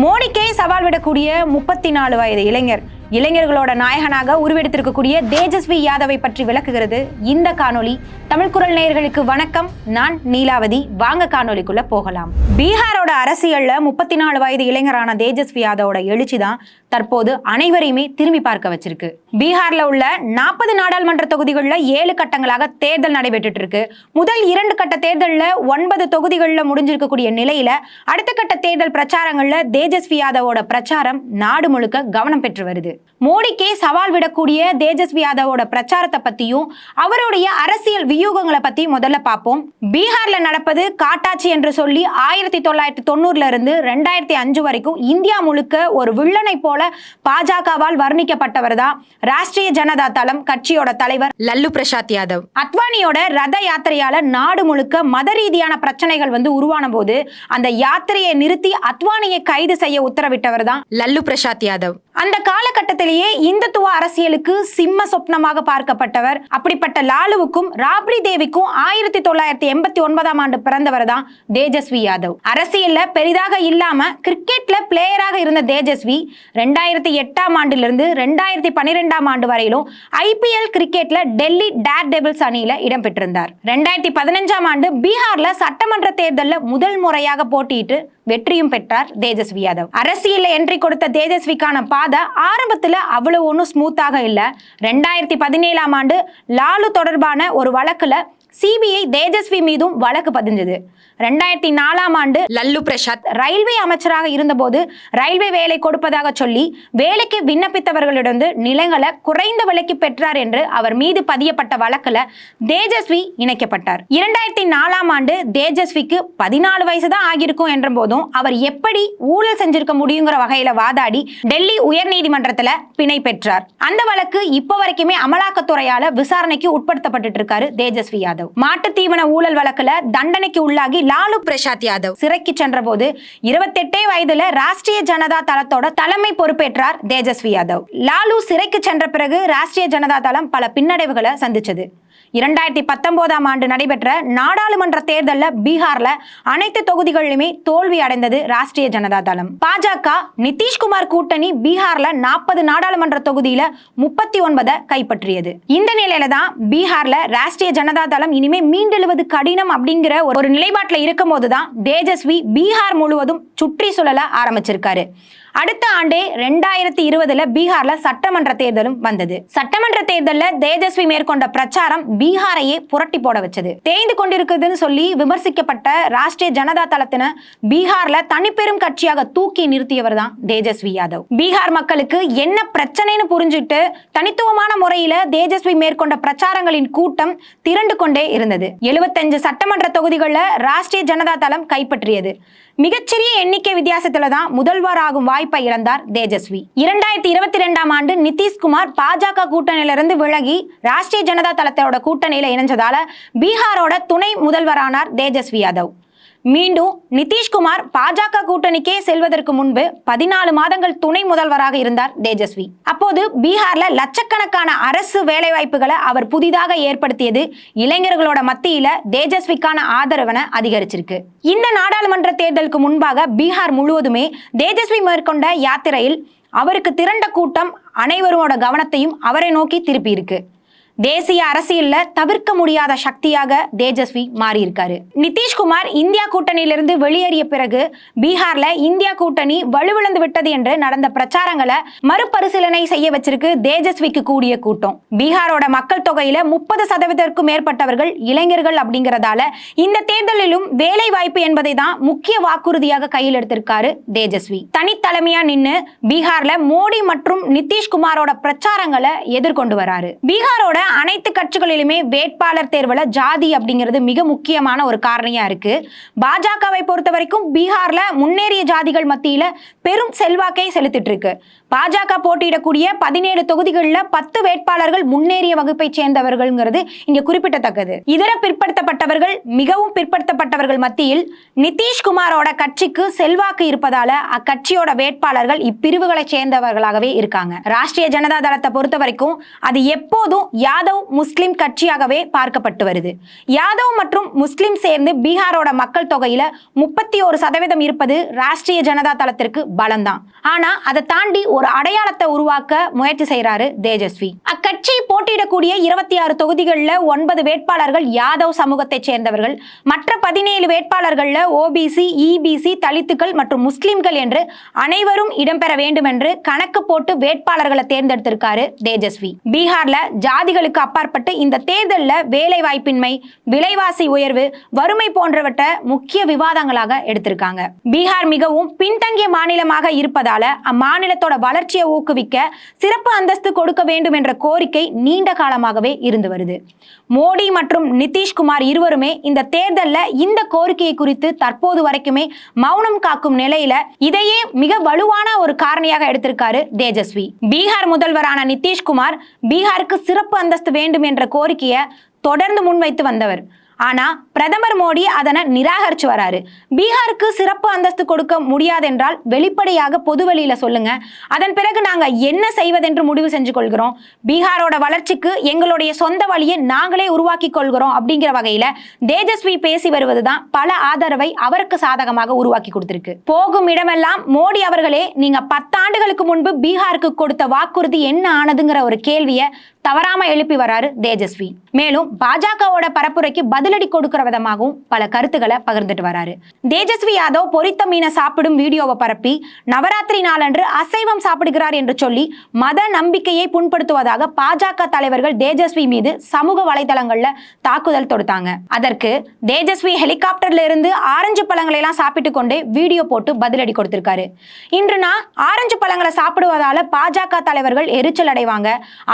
மோடிக்கே சவால் விடக்கூடிய முப்பத்தி நாலு வயது இளைஞர். இளைஞர்களோட நாயகனாக உருவெடுத்திருக்கக்கூடிய தேஜஸ்வி யாதவை பற்றி விளக்குகிறது இந்த காணொலி தமிழ் குரல் நேயர்களுக்கு வணக்கம். நான் நீலாவதி. வாங்க காணொலிக்குள்ள போகலாம். பீகாரோட அரசியல்ல முப்பத்தி நாலு வயது இளைஞரான தேஜஸ்வி யாதவோட எழுச்சி தான் தற்போது அனைவரையுமே திரும்பி பார்க்க வச்சிருக்கு. பீகார்ல உள்ள நாற்பது நாடாளுமன்ற தொகுதிகளில் ஏழு கட்டங்களாக தேர்தல் நடைபெற்று இருக்கு முதல் இரண்டு கட்ட தேர்தலில் ஒன்பது தொகுதிகளில் முடிஞ்சிருக்கக்கூடிய நிலையில அடுத்த கட்ட தேர்தல் பிரச்சாரங்கள்ல தேஜஸ்வி யாதவோட பிரச்சாரம் நாடு முழுக்க கவனம் பெற்று வருது. மோடிக்கே சவால் விடக்கூடிய தேஜஸ்வி யாதவோட பிரச்சாரத்தை பத்தியும் அவருடைய அரசியல் வியூகங்களை பத்தி முதல்ல பார்ப்போம். பீகார்ல நடப்பது காட்டாட்சி என்று சொல்லி ஆயிரத்தி தொள்ளாயிரத்தி தொண்ணூறுல இருந்து ரெண்டாயிரத்தி அஞ்சு வரைக்கும் இந்தியா முழுக்க ஒரு வில்லனை போல பாஜகவால் வர்ணிக்கப்பட்டவர் தான் ராஷ்டிரிய ஜனதா தளம் கட்சியோட தலைவர் லல்லு பிரசாத் யாதவ். அத்வானியோட ரத யாத்திரையால நாடு முழுக்க மத ரீதியான பிரச்சனைகள் வந்து உருவான போது அந்த யாத்திரையை நிறுத்தி அத்வானியை கைது செய்ய உத்தரவிட்டவர் தான் லல்லு பிரசாத் யாதவ். அந்த காலகட்டத்திலேயே இந்துத்துவ அரசியலுக்கு சிம்ம சொப்னமாக பார்க்கப்பட்டவர். அப்படிப்பட்ட லாலுவுக்கும் ராப்ரி தேவிக்கும் ஆயிரத்தி தொள்ளாயிரத்தி எண்பத்தி ஒன்பதாம் ஆண்டு பிறந்தவர் தான் தேஜஸ்வி யாதவ். அரசியல்ல பெரிதாக இல்லாம கிரிக்கெட்ல பிளேயராக இருந்த தேஜஸ்வி ரெண்டாயிரத்தி எட்டாம் ஆண்டிலிருந்து ரெண்டாயிரத்தி பன்னிரெண்டாம் ஆண்டு வரையிலும் ஐபிஎல் கிரிக்கெட்ல டெல்லி டேர் டெபிள்ஸ் அணியில இடம்பெற்றிருந்தார். ரெண்டாயிரத்தி பதினஞ்சாம் ஆண்டு பீகார்ல சட்டமன்ற தேர்தலில் முதல் முறையாக போட்டியிட்டு வெற்றியும் பெற்றார் தேஜஸ்வி யாதவ். அரசியல்ல என்ட்ரி கொடுத்த தேஜஸ்விக்கான பாதை ஆரம்பத்துல அவ்வளவு ஒன்றும் ஸ்மூத்தாக இல்லை. ரெண்டாயிரத்தி பதினேழாம் ஆண்டு லாலு தொடர்பான ஒரு வழக்குல சிபிஐ தேஜஸ்வி மீதும் வழக்கு பதிஞ்சது. ரெண்டாயிரத்தி நாலாம் ஆண்டு லல்லு பிரசாத் ரயில்வே அமைச்சராக இருந்தபோது ரயில்வே வேலை கொடுப்பதாக சொல்லி வேலைக்கு விண்ணப்பித்தவர்களிடம் நிலங்களை குறைந்த விலைக்கு பெற்றார் என்று அவர் மீது பதியப்பட்ட வழக்கில் தேஜஸ்வி இணைக்கப்பட்டார். இரண்டாயிரத்தி நாலாம் ஆண்டு தேஜஸ்விக்கு பதினாலு வயசு தான் ஆகியிருக்கும் என்ற போதும் அவர் எப்படி ஊழல் செஞ்சிருக்க முடியுங்கிற வகையில வாதாடி டெல்லி உயர்நீதிமன்றத்தில் பிணை பெற்றார். அந்த வழக்கு இப்போ வரைக்குமே அமலாக்கத்துறையால விசாரணைக்கு உட்படுத்தப்பட்டு இருக்காரு தேஜஸ்வி யாதவ். மாட்டு தீவன ஊழல் வழக்குல தண்டனைக்கு உள்ளாகி லாலு பிரசாத் யாதவ் சிறைக்கு சென்ற போது இருபத்தெட்டே வயதுல ராஷ்டிரிய ஜனதா தளத்தோட தலைமை பொறுப்பேற்றார் தேஜஸ்வி யாதவ். லாலு சிறைக்கு சென்ற பிறகு ராஷ்டிரிய ஜனதா தளம் பல பின்னடைவுகளை சந்திச்சது. இரண்டாயிரத்தி பத்தொன்பதாம் ஆண்டு நடைபெற்ற நாடாளுமன்ற தேர்தலில் பீகார்ல அனைத்து தொகுதிகளிலுமே தோல்வி அடைந்தது ராஷ்டிரிய ஜனதா தளம். பாஜக நிதிஷ்குமார் கூட்டணி பீகார்ல நாற்பது நாடாளுமன்ற தொகுதியில முப்பத்தி ஒன்பதை கைப்பற்றியது. இந்த நிலையில தான் பீகார்ல ராஷ்டிரிய ஜனதா தளம் இனிமே மீண்டெழுவது கடினம் அப்படிங்கிற ஒரு நிலைப்பாட்டில் இருக்கும் போதுதான் தேஜஸ்வி பீகார் முழுவதும் சுற்றி சுழல ஆரம்பிச்சிருக்காரு. அடுத்த ஆண்டே ரெண்டாயிரத்தி இருபதுல பீகார்ல சட்டமன்ற தேர்தலும் வந்தது. சட்டமன்ற தேர்தலில் தேஜஸ்வி மேற்கொண்ட பிரச்சாரம் பீகாரையே புரட்டி போட வச்சது. தேய்ந்து கொண்டிருக்குதுன்னு சொல்லி விமர்சிக்கப்பட்ட ராஷ்டிரிய ஜனதா தளத்தின பீகார்ல தனிப்பெரும் கட்சியாக தூக்கி நிறுத்தியவர் தான் தேஜஸ்வி யாதவ். பீகார் மக்களுக்கு என்ன பிரச்சனைன்னு புரிஞ்சுட்டு தனித்துவமான முறையில தேஜஸ்வி மேற்கொண்ட பிரச்சாரங்களின் கூட்டம் திரண்டு கொண்டே இருந்தது. எழுபத்தஞ்சு சட்டமன்ற தொகுதிகளில் ராஷ்டிரிய ஜனதா தளம் கைப்பற்றியது. மிகச்சிறிய எண்ணிக்கை வித்தியாசத்துல தான் முதல்வராகும் வாய்ப்பை இழந்தார் தேஜஸ்வி. இரண்டாயிரத்தி இருபத்தி ரெண்டாம் ஆண்டு நிதிஷ்குமார் பாஜக கூட்டணியிலிருந்து விலகி ராஷ்டிரிய ஜனதா தளத்தோட கூட்டணியில இணைஞ்சதால பீகாரோட துணை முதல்வரானார் தேஜஸ்வி யாதவ். மீண்டும் நிதிஷ்குமார் பாஜக கூட்டணிக்கே செல்வதற்கு முன்பு பதினாலு மாதங்கள் துணை முதல்வராக இருந்தார் தேஜஸ்வி. அப்போது பீகார்ல லட்சக்கணக்கான அரசு வேலைவாய்ப்புகளை அவர் புதிதாக ஏற்படுத்தியது இளைஞர்களோட மத்தியில தேஜஸ்விக்கான ஆதரவனை அதிகரிச்சிருக்கு. இந்த நாடாளுமன்ற தேர்தலுக்கு முன்பாக பீகார் முழுவதுமே தேஜஸ்வி மேற்கொண்ட யாத்திரையில் அவருக்கு திரண்ட கூட்டம் அனைவரோட கவனத்தையும் அவரை நோக்கி திருப்பியிருக்கு. தேசிய அரசியல்ல தவிர்க்க முடியாத சக்தியாக தேஜஸ்வி மாறியிருக்காரு. நிதிஷ்குமார் இந்தியா கூட்டணியிலிருந்து வெளியேறிய பிறகு பீகார்ல இந்தியா கூட்டணி வலுவிழந்து விட்டது என்று நடந்த பிரச்சாரங்களை மறுபரிசீலனை செய்ய வச்சிருக்கு தேஜஸ்விக்கு கூடிய கூட்டம். பீகாரோட மக்கள் தொகையில முப்பது சதவீதத்திற்கும் மேற்பட்டவர்கள் இளைஞர்கள் அப்படிங்கறதால இந்த தேர்தலிலும் வேலை வாய்ப்பு என்பதை தான் முக்கிய வாக்குறுதியாக கையில் எடுத்திருக்காரு தேஜஸ்வி. தனித்தலைமையா நின்று பீகார்ல மோடி மற்றும் நிதிஷ்குமாரோட பிரச்சாரங்களை எதிர்கொண்டு வராரு. பீகாரோட அனைத்து கட்சிகளிலுமே வேட்பாளர் தேர்வுல ஜாதி அப்படிங்கிறது மிக முக்கியமான ஒரு காரணியா இருக்கு. பாஜகவை பொறுத்த வரைக்கும் பீகார்ல முன்னேறிய ஜாதிகள் மத்தியில பெரும் செல்வாக்கை செலுத்திட்டு இருக்கு. பாஜக போட்டியிடக்கூடிய பதினேழு தொகுதிகளில் பத்து வேட்பாளர்கள் முன்னேறிய வகுப்பை சேர்ந்தவர்கள்ங்கிறது இங்க குறிப்பிடத்தக்கது. இதர பிற்படுத்தப்பட்டவர்கள் மிகவும் பிற்படுத்தப்பட்டவர்கள் மத்தியில் நிதிஷ்குமாரோட கட்சிக்கு செல்வாக்கு இருப்பதால அக்கட்சியோட வேட்பாளர்கள் இப்பிரிவுகளை சேர்ந்தவர்களாகவே இருக்காங்க. ராஷ்டிரிய ஜனதா தளத்தை பொறுத்த வரைக்கும் அது எப்போதும் யாதவ் முஸ்லிம் கட்சியாகவே பார்க்கப்பட்டு வருது. யாதவ் மற்றும் முஸ்லிம் சேர்ந்து பீகாரோட மக்கள் தொகையில முப்பத்தி ஒரு சதவீதம் இருப்பது ராஷ்டிரிய ஜனதா தளத்திற்கு பலம்தான். ஆனா அதை தாண்டி ஒரு அடையாளத்தை உருவாக்க முயற்சி செய்யறாரு தேஜஸ்வி. அக்கட்சி போட்டியிடக்கூடிய இருபத்தி ஆறு தொகுதிகளில் ஒன்பது வேட்பாளர்கள் யாதவ் சமூகத்தைச் சேர்ந்தவர்கள். மற்ற பதினேழு வேட்பாளர்களில் ஓபிசி இபிசி தலித்துக்கள் மற்றும் முஸ்லிம்கள் என்று அனைவரும் இடம்பெற வேண்டும் என்று கணக்கு போட்டு வேட்பாளர்களை தேர்ந்தெடுத்திருக்காரு தேஜஸ்வி. பீகார்ல ஜாதிகளுக்கு அப்பாற்பட்டு இந்த தேர்தலில் வேலை வாய்ப்பின்மை விலைவாசி உயர்வு வறுமை போன்றவற்றை முக்கிய விவாதங்களாக எடுத்திருக்காங்க. பீகார் மிகவும் பின்தங்கிய மாநிலமாக இருப்பதால அம்மாநிலத்தோட வளர்ச்சியை ஊக்குவிக்க சிறப்பு அந்தஸ்து கொடுக்க வேண்டும் என்ற கோரிக்கை நீண்ட காலமாகவே இருந்து வருது. மோடி மற்றும் நிதிஷ்குமார் இருவருமே இந்த தேர்தலில் இந்த கோரிக்கையை குறித்து தற்போது வரைக்குமே மௌனம் காக்கும் நிலையில இதையே மிக வலுவான ஒரு காரணியாக எடுத்திருக்காரு தேஜஸ்வி. பீகார் முதல்வரான நிதிஷ்குமார் பீகாருக்கு சிறப்பு அந்தஸ்து வேண்டும் என்ற கோரிக்கையை தொடர்ந்து முன்வைத்து வந்தவர். ஆனா பிரதமர் மோடி அதனை நிராகரிச்சு வராரு. பீகாருக்கு சிறப்பு அந்தஸ்து கொடுக்க முடியாதென்றால் வெளிப்படையாக பொதுவெளியில சொல்லுங்க. அதன் பிறகு நாங்க என்ன செய்வதென்று முடிவு செஞ்சு கொள்கிறோம். பீகாரோட வளர்ச்சிக்கு எங்களுடைய சொந்த வழியை நாங்களே உருவாக்கி கொள்கிறோம் அப்படிங்கிற வகையில தேஜஸ்வி பேசி வருவதுதான் பல ஆதரவை அவருக்கு சாதகமாக உருவாக்கி கொடுத்திருக்கு. போகும் இடமெல்லாம் மோடி அவர்களே நீங்க பத்தாண்டுகளுக்கு முன்பு பீகாருக்கு கொடுத்த வாக்குறுதி என்ன ஆனதுங்கிற ஒரு கேள்வியை தவறாம எழுப்பி வராரு தேஜஸ்வி. மேலும் பாஜகவோட பரப்புரைக்கு பதில் பதிலடி கொடுக்கிற விதமாகவும் பல கருத்துக்களை பகிர்ந்துட்டு வராரு. தேஜஸ்வி யாதவ் பொரித்த மீனை சாப்பிடும் வீடியோவை பரப்பி நவராத்திரி நாளன்று அசைவம் சாப்பிடுகிறார் என்று சொல்லி மத நம்பிக்கையை புண்படுத்துவதாக பாஜக தலைவர்கள் தேஜஸ்வி மீது சமூக வலைதளங்கள்ல தாக்குதல் தொடுத்தாங்க. அதற்கு தேஜஸ்வி ஹெலிகாப்டர்ல இருந்து ஆரஞ்சு பழங்களை எல்லாம் சாப்பிட்டு கொண்டே வீடியோ போட்டு பதிலடி கொடுத்திருக்காரு. இன்று நான் ஆரஞ்சு பழங்களை சாப்பிடுவதால பாஜக தலைவர்கள் எரிச்சல் அடைவாங்க.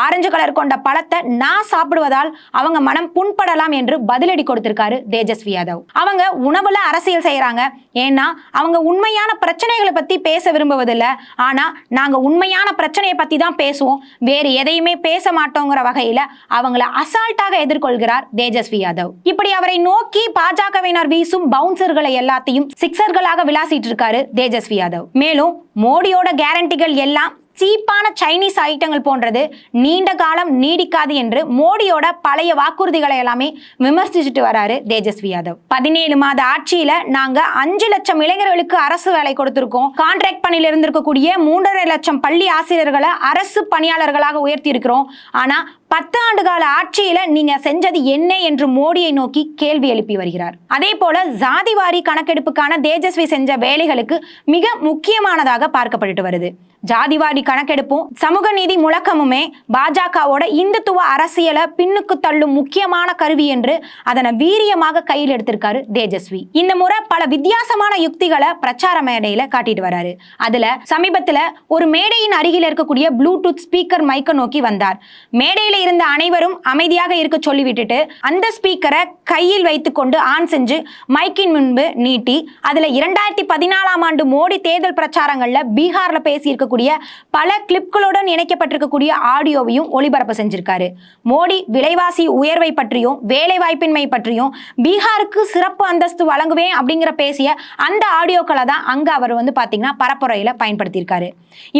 ஆரஞ்சு கலர் கொண்ட பழத்தை நான் சாப்பிடுவதால் அவங்க மனம் புண்படலாம் என்று பதிலடி கொடுத்திருக்காரு தேஜஸ்வி யாதவ். அவங்க உணவுல அரசியல் செய்யறாங்க. ஏன்னா அவங்க உண்மையான பிரச்சனைகளை பத்தி பேச விரும்புவதில்லை. ஆனா நாங்க உண்மையான பிரச்சனையை பத்தி தான் பேசுவோம். வேறு எதையுமே பேச மாட்டோங்கிற வகையில அவங்கள அசால்ட்டாக எதிர்கொள்கிறார் தேஜஸ்வி யாதவ். இப்படி அவரை நோக்கி பாஜகவினர் வீசும் பவுன்சர்களை எல்லாத்தையும் சிக்ஸர்களாக விளாசிட்டு இருக்காரு தேஜஸ்வி யாதவ். மேலும் மோடியோட கேரண்டிகள் எல்லாம் சீப்பான சைனீஸ் ஐட்டங்கள் போன்றது. நீண்ட காலம் நீடிக்காது என்று மோடியோட பழைய வாக்குறுதிகளை எல்லாமே விமர்சிச்சுட்டு வராரு தேஜஸ்வி யாதவ். பதினேழு மாத ஆட்சியில நாங்க அஞ்சு லட்சம் இளைஞர்களுக்கு அரசு வேலை கொடுத்திருக்கோம். கான்ட்ராக்ட் பணியில் இருந்திருக்கக்கூடிய மூன்றரை லட்சம் பள்ளி ஆசிரியர்களை அரசு பணியாளர்களாக உயர்த்தி இருக்கிறோம் ஆனா பத்து ஆண்டு கால ஆட்சியில நீங்க செஞ்சது என்ன என்று மோடியை நோக்கி கேள்வி எழுப்பி வருகிறார். அதே போல ஜாதிவாரி கணக்கெடுப்புக்கான தேஜஸ்வி செஞ்ச வேலைகளுக்கு மிக முக்கியமானதாக பார்க்கப்பட்டு வருது. ஜாதிவாடி கணக்கெடுப்பும் சமூக நீதி முழக்கமுமே பாஜகவோட இந்துத்துவ அரசியலை பின்னுக்கு தள்ளும் முக்கியமான கருவி என்று அதனை வீரியமாக கையில் எடுத்திருக்காரு தேஜஸ்வி. இந்த முறை பல வித்தியாசமான யுக்திகளை பிரச்சார மேடையில காட்டிட்டு வராரு. அதுல சமீபத்துல ஒரு மேடையின் அருகில் இருக்கக்கூடிய ப்ளூடூத் ஸ்பீக்கர் மைக்க நோக்கி வந்தார். மேடையில இருந்த அனைவரும் அமைதியாக இருக்க சொல்லி விட்டுட்டு அந்த ஸ்பீக்கரை கையில் வைத்துக்கொண்டு ஆன் செஞ்சு மைக்கின் முன்பு நீட்டி அதுல இரண்டாயிரத்தி பதினாலாம் ஆண்டு மோடி தேர்தல் பிரச்சாரங்கள்ல பீகார்ல பேசியிருக்க இருக்கக்கூடிய பல கிளிப்களுடன் இணைக்கப்பட்டிருக்கக்கூடிய ஆடியோவையும் ஒளிபரப்பு செஞ்சிருக்காரு. மோடி விலைவாசி உயர்வை பற்றியும் வேலை வாய்ப்பின்மை பற்றியும் பீகாருக்கு சிறப்பு அந்தஸ்து வழங்குவேன் அப்படிங்கிற பேசிய அந்த ஆடியோக்களை தான் அங்க அவர் வந்து பாத்தீங்கன்னா பரப்புரையில பயன்படுத்தியிருக்காரு.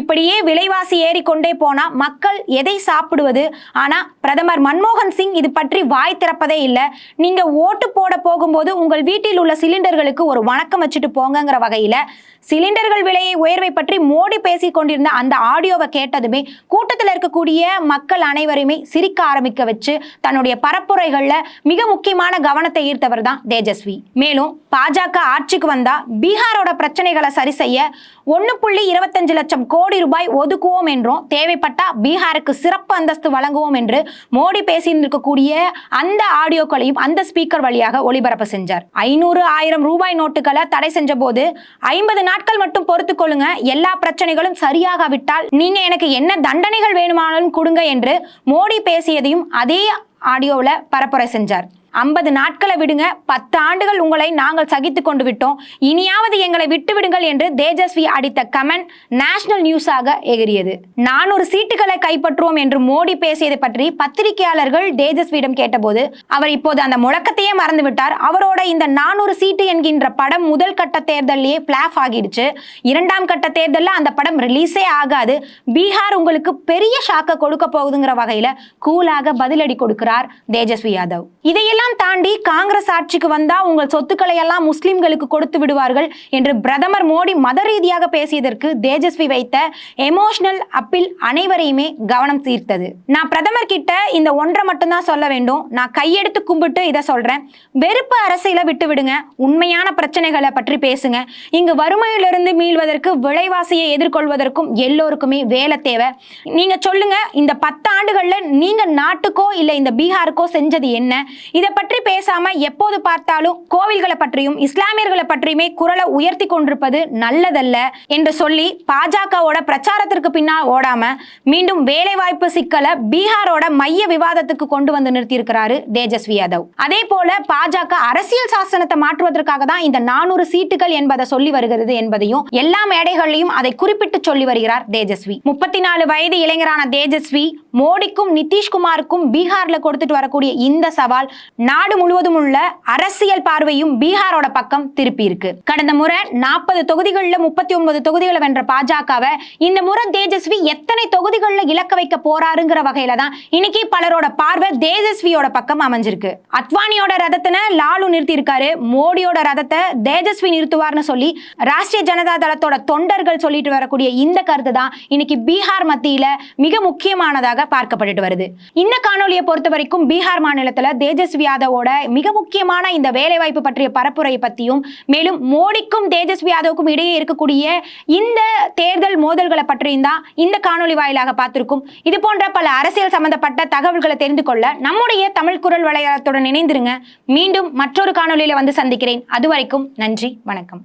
இப்படியே விலைவாசி ஏறிக்கொண்டே போனா மக்கள் எதை சாப்பிடுவது? ஆனா பிரதமர் மன்மோகன் சிங் இது பற்றி வாய் திறப்பதே இல்லை. நீங்க ஓட்டு போட போகும்போது உங்கள் வீட்டில் உள்ள சிலிண்டர்களுக்கு ஒரு வணக்கம் வச்சுட்டு போங்கிற வகையில சிலிண்டர்கள் விலையை உயர்வை பற்றி மோடி பேசி கொண்டிருந்த அந்த ஆடியோவை கேட்டதுமே கூட்டத்தில் இருக்கக்கூடிய மக்கள் அனைவருமே சிரிக்க ஆரம்பிக்க வச்சு தன்னுடைய பரப்புரைகளில் மிக முக்கியமான கவனத்தை ஈர்த்தவர் தான் தேஜஸ்வி. மேலும் பாஜக ஆட்சிக்கு வந்தா பீகாரோட பிரச்சனைகளை சரி செய்ய ஒன்று புள்ளி இருபத்தஞ்சு லட்சம் கோடி ரூபாய் ஒதுக்குவோம் என்றும் தேவைப்பட்டா பீகாருக்கு சிறப்பு அந்தஸ்து வழங்குவோம் என்று மோடி பேசியிருந்திருக்கக்கூடிய அந்த ஆடியோக்களையும் அந்த ஸ்பீக்கர் வழியாக ஒளிபரப்பு செஞ்சார். ஐநூறு ஆயிரம் ரூபாய் நோட்டுகளை தடை செஞ்ச போது ஐம்பது நாட்கள் மட்டும் பொறுத்துக்கொள்ளுங்க எல்லா பிரச்சனைகளும் சரியாகாவிட்டால் நீங்க எனக்கு என்ன தண்டனைகள் வேணுமானாலும் கொடுங்க என்று மோடி பேசியதையும் அதே ஆடியோவில் பரப்புரை செஞ்சார். ஐம்பது நாட்களை விடுங்க. பத்து ஆண்டுகள் உங்களை நாங்கள் சகித்து கொண்டு விட்டோம். இனியாவது எங்களை விட்டு விடுங்கள் என்று தேஜஸ்வி அடித்த கமெண்ட் நேஷனல் நியூஸாக எகிரியது நானூறு சீட்டுகளை கைப்பற்றுவோம் என்று மோடி பேசியதை பற்றி பத்திரிகையாளர்கள் தேஜஸ்வியிடம் கேட்டபோது அவர் இப்போது அந்த முழக்கத்தையே மறந்துவிட்டார். அவரோட இந்த நானூறு சீட்டு என்கின்ற படம் முதல் கட்ட தேர்தலையே பிளாஃப் ஆகிடுச்சு. இரண்டாம் கட்ட தேர்தலில் அந்த படம் ரிலீஸே ஆகாது. பீகார் உங்களுக்கு பெரிய ஷாக்கை கொடுக்க போகுதுங்கிற வகையில் கூலாக பதிலடி கொடுக்கிறார் தேஜஸ்வி யாதவ். இதையில் இதையெல்லாம் தாண்டி காங்கிரஸ் ஆட்சிக்கு வந்தா உங்கள் சொத்துக்களை எல்லாம் முஸ்லிம்களுக்கு கொடுத்து விடுவார்கள் என்று பிரதமர் மோடி மத ரீதியாக பேசியதற்கு தேஜஸ்வி வைத்த எமோஷனல் அப்பீல் அனைவரையுமே கவனம் சீர்த்தது நான் பிரதமர் கிட்ட இந்த ஒன்றை மட்டும்தான் சொல்ல வேண்டும். நான் கையெடுத்து கும்பிட்டு இதை சொல்றேன். வெறுப்பு அரசியலை விட்டு விடுங்க. உண்மையான பிரச்சனைகளை பற்றி பேசுங்க. இங்கு வறுமையிலிருந்து மீள்வதற்கு விலைவாசியை எதிர்கொள்வதற்கும் எல்லோருக்குமே வேலை தேவை. நீங்க சொல்லுங்க இந்த பத்து ஆண்டுகள்ல நீங்க நாட்டுக்கோ இல்ல இந்த பீகாருக்கோ செஞ்சது என்ன? இதை பற்றி பேசாம எப்போது பார்த்தாலும் கோவில்களை பற்றியும் இஸ்லாமியர்களை பற்றியுமே குரலை உயர்த்தி கொண்டிருப்பது நல்லதல்ல என்று சொல்லி பாஜகவோட பிரச்சாரத்திற்கு பின்னால் ஓடாம மீண்டும் வேலைவாய்ப்பு சிக்கலை பீகாரோட மைய விவாதத்துக்கு கொண்டு வந்து நிறுத்தியிருக்கிறாரு தேஜஸ்வி யாதவ். அதே போல பாஜக அரசியல் சாசனத்தை மாற்றுவதற்காக தான் இந்த நானூறு சீட்டுகள் என்பதை சொல்லி வருகிறது என்பதையும் எல்லா மேடைகளையும் அதை குறிப்பிட்டு சொல்லி வருகிறார் தேஜஸ்வி. முப்பத்தி நாலு வயது இளைஞரான தேஜஸ்வி மோடிக்கும் நிதிஷ்குமாருக்கும் பீகார்ல கொடுத்துட்டு வரக்கூடிய இந்த சவால் நாடு முழுவதும் உள்ள அரசியல் பார்வையும் பீகாரோட பக்கம் திருப்பி இருக்கு. கடந்த முறை நாற்பது தொகுதிகளில் முப்பத்தி ஒன்பது தொகுதிகளை வென்ற பாஜகவை இந்த முறை தேஜஸ்வி எத்தனை தொகுதிகளில் இலக்க வைக்க போறாருங்கிற வகையில தான் இன்னைக்கு பலரோட பார்வை தேஜஸ்வியோட பக்கம் அமைஞ்சிருக்கு. அத்வானியோட ரதத்தின லாலு நிறுத்தி இருக்காரு மோடியோட ரதத்தை தேஜஸ்வி நிறுத்துவார்னு சொல்லி ராஷ்டிரிய ஜனதா தளத்தோட தொண்டர்கள் சொல்லிட்டு வரக்கூடிய இந்த கருத்து தான் இன்னைக்கு பீகார் மத்தியில மிக முக்கியமானதாக பார்க்கப்பட்டு வருது. இந்த காணொலியை பொறுத்த வரைக்கும் பீகார் மாநிலத்தில் தேஜஸ்வி யாதவோட மிக முக்கியமான இந்த வேலைவாய்ப்பு பற்றிய பரப்புரையை பற்றியும் மேலும் மோடிக்கும் தேஜஸ்வி யாதவுக்கும் இடையே இருக்கக்கூடிய இந்த தேர்தல் மோதல்களை பற்றியும் தான் இந்த காணொலி வாயிலாக பார்த்திருக்கும். இது போன்ற பல அரசியல் சம்பந்தப்பட்ட தகவல்களை தெரிந்து கொள்ள நம்முடைய தமிழ் குரல் வலையத்துடன் இணைந்திருங்க. மீண்டும் மற்றொரு காணொலியில் வந்து சந்திக்கிறேன். அது வரைக்கும் நன்றி வணக்கம்.